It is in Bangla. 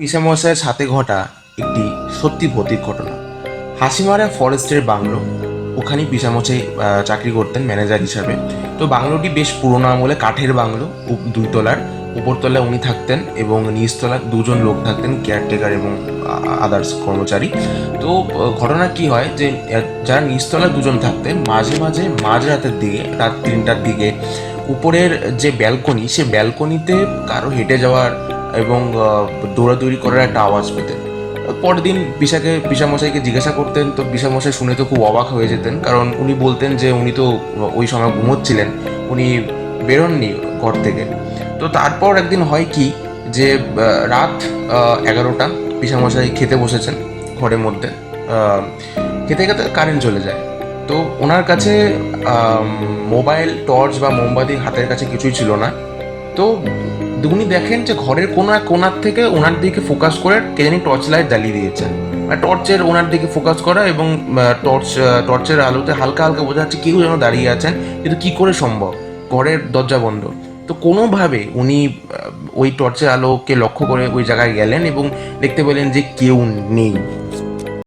পিসামশাইয়ের সাথে ঘটা একটি সত্যি ভৌতিক ঘটনা। হাসিমারা ফরেস্টের বাংলো, ওখানে পিসামশাই চাকরি করতেন ম্যানেজার হিসাবে। তো বাংলোটি বেশ পুরোনো আমলে, কাঠের বাংলো দুই তলার উপরতলায় উনি থাকতেন এবং নিচতলা দুজন লোক থাকতেন কেয়ারটেকার এবং আদার্স কর্মচারী। তো ঘটনা কি হয় যে যারা নিচতলায় দুজন থাকতেন, মাঝে মাঝে মাঝরাতের দিকে, রাত তিনটার দিকে, উপরের যে ব্যালকনি সে ব্যালকনিতে কারও হেঁটে যাওয়ার এবং দৌড়াদৌড়ি করার একটা আওয়াজ পেতেন। পরের দিন পিসাকে, পিসামশাইকে জিজ্ঞাসা করতেন, তো পিসামশাই শুনে তো খুব অবাক হয়ে যেতেন, কারণ উনি বলতেন যে উনি তো ওই সময় ঘুমোচ্ছিলেন, উনি বেরোননি ঘর থেকে। তো তারপর একদিন হয় কি যে রাত এগারোটা, পিসামশাই খেতে বসেছেন ঘরের মধ্যে খেতে খেতে কারেন্ট চলে যায়। তো ওনার কাছে মোবাইল টর্চ বা মোমবাতি হাতের কাছে কিছুই ছিল না। তো উনি দেখেন যে ঘরের কোনো এক কোনার থেকে ওনার দিকে ফোকাস করে কে জানি টর্চ লাইট জ্বালিয়ে দিয়েছেন। মানে টর্চের ওনার দিকে ফোকাস করা এবং টর্চ টর্চের আলোতে হালকা হালকা বোঝা যাচ্ছে কেউ যেন দাঁড়িয়ে আছেন। কিন্তু কি করে সম্ভব? ঘরের দরজা বন্ধ। তো কোনোভাবে উনি ওই টর্চের আলোকে লক্ষ্য করে ওই জায়গায় গেলেন এবং দেখতে পেলেন যে কেউ নেই।